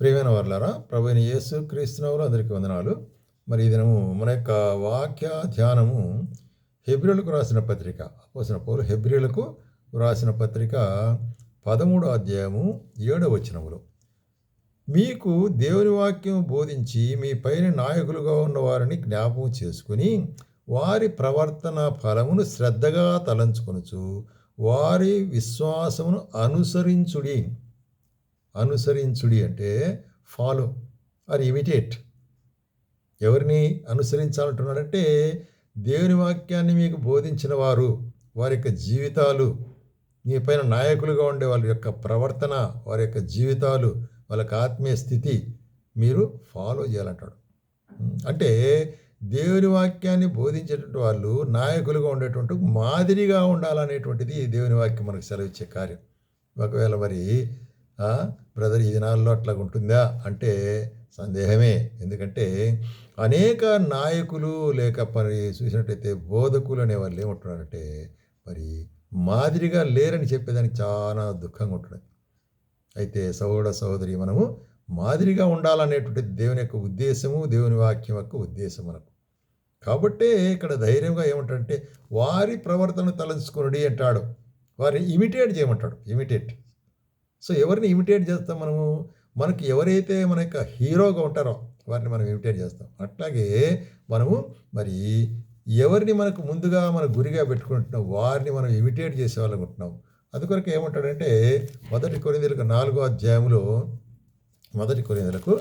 ప్రియమైన వర్లారా ప్రభుని యేసు క్రీస్తునవులు అందరికీ వందనాలు. మరి ఈ దినము మన యొక్క వాక్య ధ్యానము హెబ్రిలకు రాసిన పత్రిక పోసిన పౌరు హెబ్రిలకు రాసిన పత్రిక పదమూడో అధ్యాయము ఏడవ వచనములు. మీకు దేవుని వాక్యం బోధించి మీ పైన నాయకులుగా ఉన్న వారిని జ్ఞాపకం చేసుకుని వారి ప్రవర్తన ఫలమును శ్రద్ధగా తలంచుకొనుచు వారి విశ్వాసమును అనుసరించుడి. అనుసరించుడి అంటే ఫాలో ఆర్ ఇమిటేట్ ఎవరిని అనుసరించాలంటున్నాడంటే దేవుని వాక్యాన్ని మీకు బోధించిన వారు వారి యొక్క జీవితాలు మీ పైన నాయకులుగా ఉండే వాళ్ళ యొక్క ప్రవర్తన వారి యొక్క జీవితాలు వాళ్ళ ఆత్మీయ స్థితి మీరు ఫాలో చేయాలంటాడు. అంటే దేవుని వాక్యాన్ని బోధించేటువంటి వాళ్ళు నాయకులుగా ఉండేటువంటి మాదిరిగా ఉండాలనేటువంటిది దేవుని వాక్యం మనకు సెలవిచ్చే కార్యం. ఒకవేళ మరి బ్రదర్ ఈ దినాల్లో అట్లా ఉంటుందా అంటే సందేహమే. ఎందుకంటే అనేక నాయకులు లేక మరి చూసినట్టయితే బోధకులు అనే వాళ్ళు ఏమంటున్నారంటే మరి మాదిరిగా లేరని చెప్పేదానికి చాలా దుఃఖంగా ఉంటుంది అయితే సహోదర సహోదరి మనము మాదిరిగా ఉండాలనేటువంటి దేవుని యొక్క ఉద్దేశము దేవుని వాక్యం యొక్క ఉద్దేశం మనకు. కాబట్టే ఇక్కడ ధైర్యంగా ఏమంటాడంటే వారి ప్రవర్తన తలంచుకునడి అంటాడు. వారిని ఇమిటేట్ చేయమంటాడు. ఇమిటేట్. సో ఎవరిని ఇమిటేట్ చేస్తాం మనము? మనకి ఎవరైతే మన యొక్క హీరోగా ఉంటారో వారిని మనం ఇమిటేట్ చేస్తాం. అట్లాగే మనము మరి ఎవరిని మనకు ముందుగా మన గురిగా పెట్టుకుంటున్నాం వారిని మనం ఇమిటేట్ చేసే వాళ్ళం అది అందుకొరకు ఏమంటాడంటే మొదటి కొరిందులకు నాలుగో అధ్యాయంలో మొదటి కొరిందులకు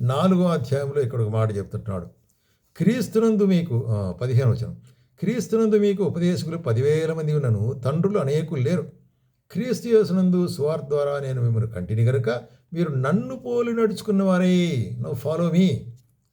నాలుగో అధ్యాయంలో ఇక్కడ ఒక మాట చెప్తున్నాడు క్రీస్తునందు మీకు పదిహేను వచనం. క్రీస్తునందు మీకు ఉపదేశకులు పదివేల మంది ఉన్నను తండ్రులు అనేకులు లేరు. క్రీస్తు యేసునందు స్వార్థ ద్వారా నేను మిమ్మల్ని కంటిని గనుక మీరు నన్ను పోలి నడుచుకున్నవారే. No follow me.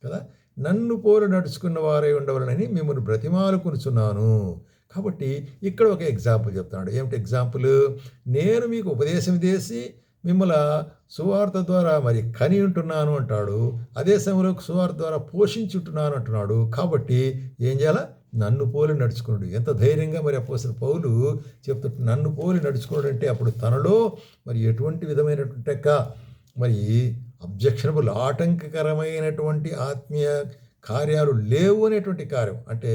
కదా? నన్ను పోలి నడుచుకున్నవారే ఉండవాలని మిమ్మల్ని బ్రతిమాలు కొనుచున్నాను కాబట్టి ఇక్కడ ఒక ఎగ్జాంపుల్ చెప్తున్నాడు. ఏమిటి ఎగ్జాంపుల్? నేను మీకు ఉపదేశం చేసి మిమ్మల్ని సువార్త ద్వారా మరి కని ఉంటున్నాను అంటాడు. అదే సమయంలో సువార్త ద్వారా పోషించుంటున్నాను అంటున్నాడు. కాబట్టి ఏం చేయాలా? నన్ను పోలి నడుచుకున్నాడు. ఎంత ధైర్యంగా మరి అపోసిన పౌలు చెప్తుంటే నన్ను పోలి నడుచుకున్నాడు అంటే అప్పుడు తనలో మరి ఎటువంటి విధమైనటువంటి యొక్క మరి అబ్జెక్షనబుల్ ఆటంకకరమైనటువంటి ఆత్మీయ కార్యాలు లేవు అనేటువంటి కార్యం. అంటే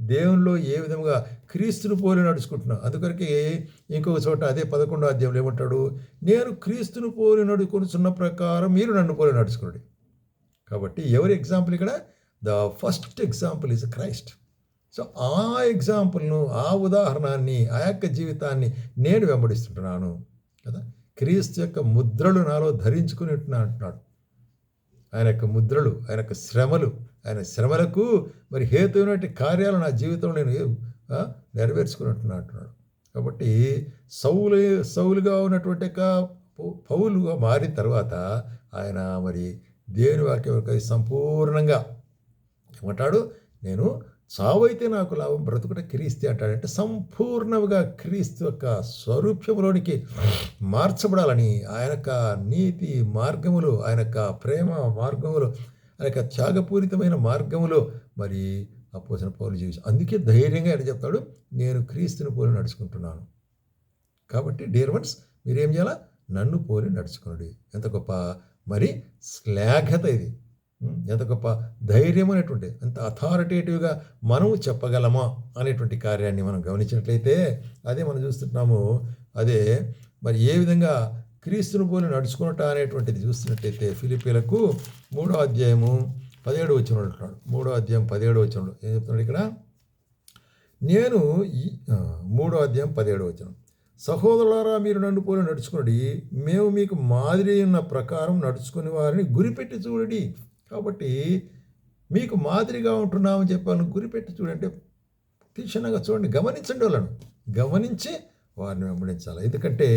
దేవునిలో ఏ విధంగా క్రీస్తును పోలి నడుచుకుంటున్నాం. అందుకొరకే ఇంకొక చోట అదే పదకొండో అధ్యాయంలో ఏమంటాడు? నేను క్రీస్తును పోలి నడుచుకున్న ప్రకారం మీరు నన్ను పోలి నడుచుకోండి కాబట్టి ఎవరి ఎగ్జాంపుల్ ఇక్కడ? The first example is Christ so ఆ ఎగ్జాంపుల్ను ఆ ఉదాహరణాన్ని ఆ యొక్క జీవితాన్ని నేను వెంబడిస్తుంటున్నాను. కదా? క్రీస్తు యొక్క ముద్రలు నాలో ధరించుకుని ఉంటున్నాను అంటున్నాడు. ఆయన యొక్క ముద్రలు ఆయన యొక్క శ్రమలు ఆయన శ్రమలకు మరి హేతువునటి కార్యాలు నా జీవితంలో నేను నెరవేర్చుకుని ఉంటున్నా అంటున్నాడు. కాబట్టి సౌలు సౌలుగా ఉన్నటువంటి యొక్క పౌ- పౌలుగా మారిన తర్వాత ఆయన మరి దేవుని వాక్యం సంపూర్ణంగా ఏమంటాడు? నేను చావైతే నాకు లాభం బ్రతుకుట క్రీస్తు అంటాడంటే సంపూర్ణంగా క్రీస్తు యొక్క స్వరూప్యంలోనికి మార్చబడాలని ఆయన యొక్క నీతి మార్గములు ఆయన యొక్క ప్రేమ మార్గములు ఆయన యొక్క త్యాగపూరితమైన మార్గములో మరి అపోసిన పౌరులు జీవించి అందుకే ధైర్యంగా ఆయన చెప్తాడు నేను క్రీస్తుని పోలి నడుచుకుంటున్నాను. కాబట్టి డియర్ వన్స్ మీరేం చేయాలా? నన్ను పోలి నడుచుకోండి ఎంత గొప్ప మరి శ్లాఘత ఇది. ఎంత గొప్ప ధైర్యం అనేటువంటి ఎంత అథారిటేటివ్గా మనం చెప్పగలమా అనేటువంటి కార్యాన్ని మనం గమనించినట్లయితే అదే మనం చూస్తున్నాము అదే మరి ఏ విధంగా క్రీస్తును పోలి నడుచుకున్నట అనేటువంటిది చూస్తున్నట్లయితే ఫిలిపీలకు మూడో అధ్యాయము పదిహేడు వచ్చిన అంటున్నాడు. మూడో అధ్యాయం పదిహేడు వచ్చిన ఏం చెప్తున్నాడు ఇక్కడ? నేను ఈ మూడో అధ్యాయం పదిహేడు వచ్చిన సహోదరులారా మీరు నన్ను పోలి నడుచుకున్నది మేము మీకు మాదిరి ఉన్న ప్రకారం నడుచుకునే వారిని గురిపెట్టి చూడండి. కాబట్టి మీకు మాదిరిగా ఉంటున్నామని చెప్పాలని గురిపెట్టి చూడండి. తీక్షణంగా చూడండి. గమనించండి వాళ్ళను. గమనించి వారిని వెంబడించాలి. ఎందుకంటే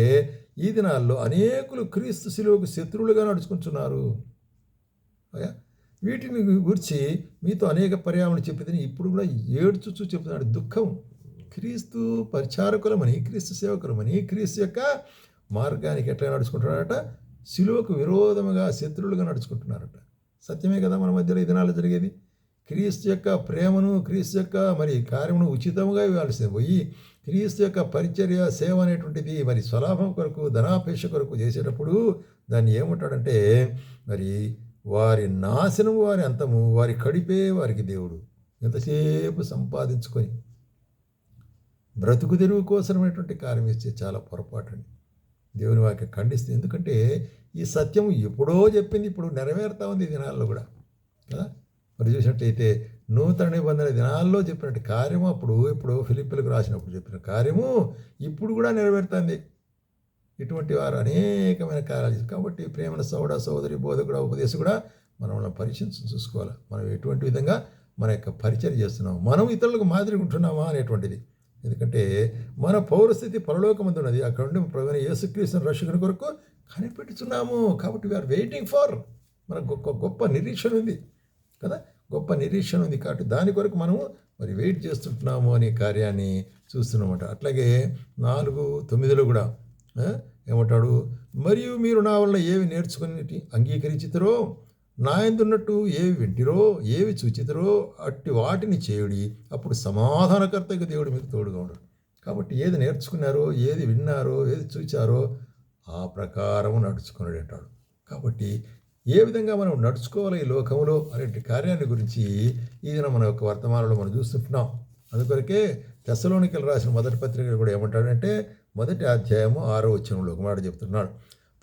ఈ దినాల్లో అనేకులు క్రీస్తు శిలువకు శత్రువులుగా నడుచుకుంటున్నారు. వీటిని గురించి మీతో అనేక పర్యావరణ చెప్పేదని ఇప్పుడు కూడా ఏడ్చుచూ చెప్తున్నాడు. దుఃఖం క్రీస్తు పరిచారకులమని క్రీస్తు సేవకులమని క్రీస్తు యొక్క మార్గానికి ఎట్లా నడుచుకుంటున్నారట శిలువకు విరోధముగా శత్రువులుగా నడుచుకుంటున్నారట. సత్యమే కదా మన మధ్యలో ఈ దినాలు జరిగేది. క్రీస్తు యొక్క ప్రేమను క్రీస్తు యొక్క మరి కార్యమును ఉచితంగా ఇవ్వాల్సింది. పోయి క్రీస్తు యొక్క పరిచర్య సేవ అనేటువంటిది మరి స్వలాభం కొరకు ధనాపేక్ష కొరకు చేసేటప్పుడు దాన్ని ఏమంటాడంటే మరి వారి నాశనము వారి అంతము వారి కడిపే వారికి దేవుడు. ఎంతసేపు సంపాదించుకొని బ్రతుకు తెరువు కోసమైనటువంటి కార్యం ఇస్తే చాలా పొరపాటు అండి దేవుని వాక్యం ఖండిస్తుంది. ఎందుకంటే ఈ సత్యం ఎప్పుడో చెప్పింది ఇప్పుడు నెరవేరుతా ఉంది ఈ దినాల్లో కూడా. కదా? మరి చూసినట్టయితే నూతన నిబంధన దినాల్లో చెప్పినట్టు కార్యము అప్పుడు ఇప్పుడు ఫిలిప్పులకు రాసినప్పుడు చెప్పిన కార్యము ఇప్పుడు కూడా నెరవేరుతుంది. ఇటువంటి వారు అనేకమైన కార్యాలు కాబట్టి ప్రేమల సోడ సోదరి బోధకుడు ఉపదేశం కూడా మనం వాళ్ళని పరీక్షించి చూసుకోవాలి. మనం ఎటువంటి విధంగా మన యొక్క పరిచయం చేస్తున్నాం మనం ఇతరులకు మాదిరిగా ఉంటున్నామా అనేటువంటిది. ఎందుకంటే మన పౌరస్థితి పరలోకమందు ఉన్నది. అక్కడ ఉండి ప్రవీణ యేసుక్రీస్తు రక్షకుని కొరకు కనిపెట్టుచున్నాము కాబట్టి వీఆర్ వెయిటింగ్ ఫర్ మన గొప్ప గొప్ప నిరీక్షణ ఉంది. కదా? గొప్ప నిరీక్షణ ఉంది కాబట్టి దాని కొరకు మనము మరి వెయిట్ చేస్తుంటున్నాము అనే కార్యాన్ని చూస్తున్నామట అట్లాగే నాలుగు తొమ్మిదిలో కూడా ఏమంటాడు? మరియు మీరు నా వల్ల ఏవి నేర్చుకుని అంగీకరించుతారో? నాయందున్నట్టు ఏవి వింటిరో ఏవి చూచితరో అట్టి వాటిని చేయుడి అప్పుడు సమాధానకర్తగా దేవుడు మీకు తోడుగా ఉండడు కాబట్టి ఏది నేర్చుకున్నారో ఏది విన్నారో ఏది చూచారో ఆ ప్రకారం నడుచుకున్నాడు అంటాడు. కాబట్టి ఏ విధంగా మనం నడుచుకోవాలి ఈ లోకంలో అనే కార్యాన్ని గురించి ఈయన మన యొక్క వర్తమానంలో మనం చూస్తుంటున్నాం. అందుకొరకే తెసలోనికలు రాసిన మొదటి పత్రికలు కూడా ఏమంటాడంటే మొదటి అధ్యాయము ఆరో వచనంలో ఒక మాట చెప్తున్నాడు.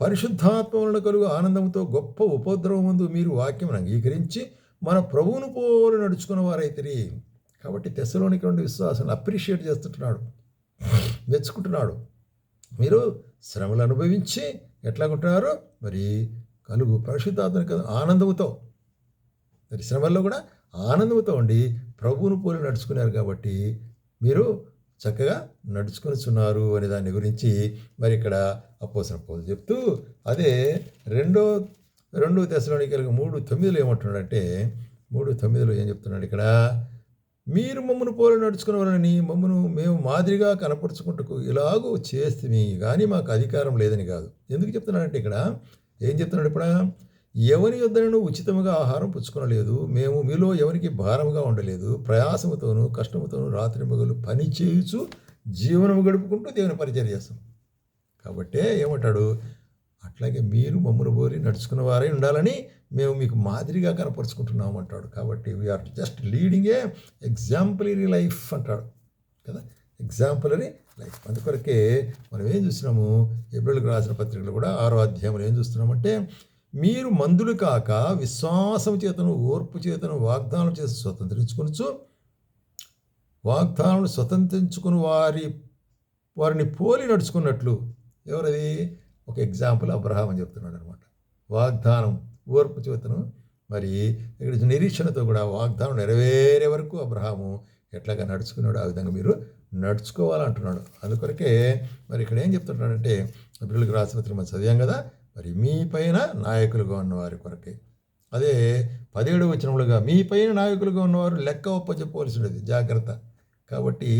పరిశుద్ధాత్మములను కలుగు ఆనందంతో గొప్ప ఉపద్రవం ముందు మీరు వాక్యం అంగీకరించి మన ప్రభువును పోలు నడుచుకున్న వారైతే కాబట్టి తెశలోనికి రెండు విశ్వాసం అప్రిషియేట్ చేస్తుంటున్నాడు. మెచ్చుకుంటున్నాడు. మీరు శ్రమలు అనుభవించి ఎట్లాగుంటున్నారు మరి కలుగు పరిశుద్ధాత్మని కదా ఆనందముతో. మరి శ్రమల్లో కూడా ఆనందంతో ఉండి ప్రభువును పోలి నడుచుకున్నారు కాబట్టి మీరు చక్కగా నడుచుకొనిచున్నారు అనే దాని గురించి మరి ఇక్కడ అపోసిన పౌలు చెప్తూ అదే రెండో రెండో కలిగి మూడు తొమ్మిదిలో ఏమంటున్నాడంటే మూడు తొమ్మిదిలో ఏం చెప్తున్నాడు ఇక్కడ? మీరు మమ్మను పోలి నడుచుకున్నవారని మమ్మను మేము మాదిరిగా కనపరుచుకుంటూ ఇలాగూ చేస్తే కానీ మాకు అధికారం లేదని కాదు. ఎందుకు చెప్తున్నాడంటే ఇక్కడ? ఏం చెప్తున్నాడు ఇప్పుడు? ఎవరి యొద్దనను ఉచితముగా ఆహారం పుచ్చుకొనలేదు. మేము మీలో ఎవరికి భారముగా ఉండలేదు. ప్రయాసముతోనూ కష్టముతోనూ రాత్రి మగలు పని చేయుచు జీవనము గడుపుకుంటూ దేవుని పరిచయం చేస్తాం. కాబట్టే ఏమంటాడు? అట్లాగే మీరు మమ్మల్ని పోలి నడుచుకున్న వారే ఉండాలని మేము మీకు మాదిరిగా కనపరుచుకుంటున్నాం అంటాడు. కాబట్టి we're just leading a exemplary life అంటాడు. కదా? ఎగ్జాంపులరీ లైఫ్ అందుకొరకే మనం ఏం చూస్తున్నాము? ఏప్రిల్కి రాసిన పత్రికలు కూడా ఆరో అధ్యాయంలో ఏం చూస్తున్నామంటే మీరు మందులు కాక విశ్వాసం చేతను ఓర్పు చేతను వాగ్దానం చేసి స్వతంత్రించుకొనచ్చు వాగ్దానం స్వతంత్రించుకుని వారి వారిని పోలి నడుచుకున్నట్లు. ఎవరది? ఒక ఎగ్జాంపుల్ అబ్రహాం అని చెప్తున్నాడు అనమాట వాగ్దానం ఓర్పు చేతను. మరి ఇక్కడ నిరీక్షణతో కూడా వాగ్దానం నెరవేరే వరకు అబ్రహాము ఎట్లాగా నడుచుకున్నాడు ఆ విధంగా మీరు నడుచుకోవాలంటున్నాడు. అందుకొరకే మరి ఇక్కడ ఏం చెప్తున్నాడంటే అభివృద్ధికి రాసిన మనం చదివాం కదా మరి మీ పైన నాయకులుగా ఉన్నవారి కొరకే. అదే పదిహేడు వచనములుగా మీ పైన నాయకులుగా ఉన్నవారు లెక్క ఒప్పచెప్పవలసి ఉండేది జాగ్రత్త. కాబట్టి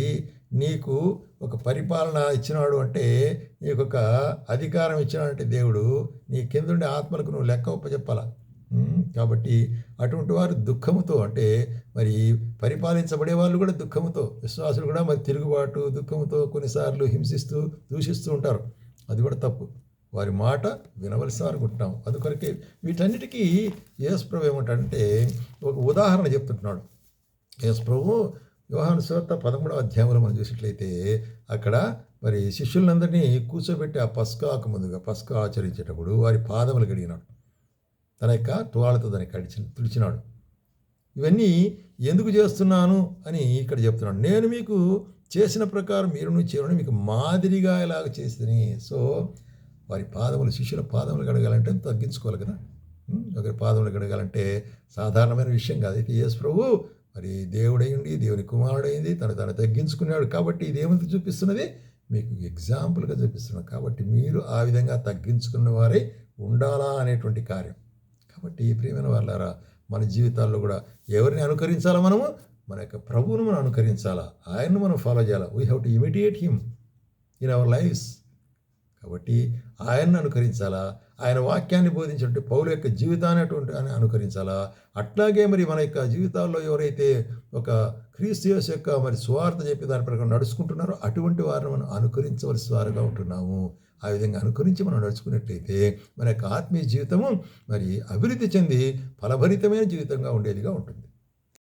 నీకు ఒక పరిపాలన ఇచ్చినాడు అంటే నీకు ఒక అధికారం ఇచ్చినాడంటే దేవుడు నీ కిందుండే ఆత్మలకు నువ్వు లెక్క ఒప్పచెప్పాలా. కాబట్టి అటువంటి వారు దుఃఖముతో అంటే మరి పరిపాలించబడే వాళ్ళు కూడా దుఃఖముతో విశ్వాసులు కూడా మరి తిరుగుబాటు దుఃఖంతో కొన్నిసార్లు హింసిస్తూ దూషిస్తూ ఉంటారు. అది కూడా తప్పు. వారి మాట వినవలసిన అనుకుంటున్నాం అందుకొరకే వీటన్నిటికీ యేసు ప్రభు ఏమంటాడంటే ఒక ఉదాహరణ చెప్తుంటున్నాడు. యేసు ప్రభు యోహాను సువార్త పదమూడవ అధ్యాయంలో మనం చూసినట్లయితే అక్కడ మరి శిష్యులందరినీ కూర్చోబెట్టి ఆ పస్కాకు ముందుగా పస్కా ఆచరించేటప్పుడు వారి పాదములు కడిగినాడు. తన యొక్క తువాలతో దాన్ని కడిచి తుడిచినాడు. ఇవన్నీ ఎందుకు చేస్తున్నాను అని ఇక్కడ చెప్తున్నాడు. నేను మీకు చేసిన ప్రకారం మీరు చేయడం మీకు మాదిరిగా ఇలాగ చేసింది సో వారి పాదములు శిష్యుల పాదములు కడగాలంటే తగ్గించుకోవాలి కదా? ఒకరి పాదములు కడగాలంటే సాధారణమైన విషయం కాదు. అయితే యేసు ప్రభు మరి దేవుడైంది దేవుని కుమారుడైంది తను తను తగ్గించుకున్నాడు కాబట్టి ఇది చూపిస్తున్నది? మీకు ఎగ్జాంపుల్గా చూపిస్తున్నాడు కాబట్టి మీరు ఆ విధంగా తగ్గించుకున్న వారే ఉండాలా అనేటువంటి కార్యం. కాబట్టి ప్రియమైన వాళ్ళారా మన జీవితాల్లో కూడా ఎవరిని అనుకరించాలా మనము? మన యొక్క ప్రభువును మనం అనుకరించాలా? ఆయన్ను మనం ఫాలో చేయాలా? We have to imitate him in our lives కాబట్టి ఆయన్ని అనుకరించాలా? ఆయన వాక్యాన్ని బోధించినట్టు పౌలు యొక్క జీవితాన్ని అటువంటి అని అనుకరించాలా? అట్లాగే మరి మన యొక్క జీవితాల్లో ఎవరైతే ఒక క్రీస్తుయస్ యొక్క మరి స్వార్థ చెప్పి దాని ప్రకారం నడుచుకుంటున్నారో అటువంటి వారిని మనం అనుకరించవలసి వారుగా ఉంటున్నాము. ఆ విధంగా అనుకరించి మనం నడుచుకున్నట్లయితే మన యొక్క ఆత్మీయ జీవితము మరి అభివృద్ధి చెంది ఫలభరితమైన జీవితంగా ఉండేదిగా ఉంటుంది.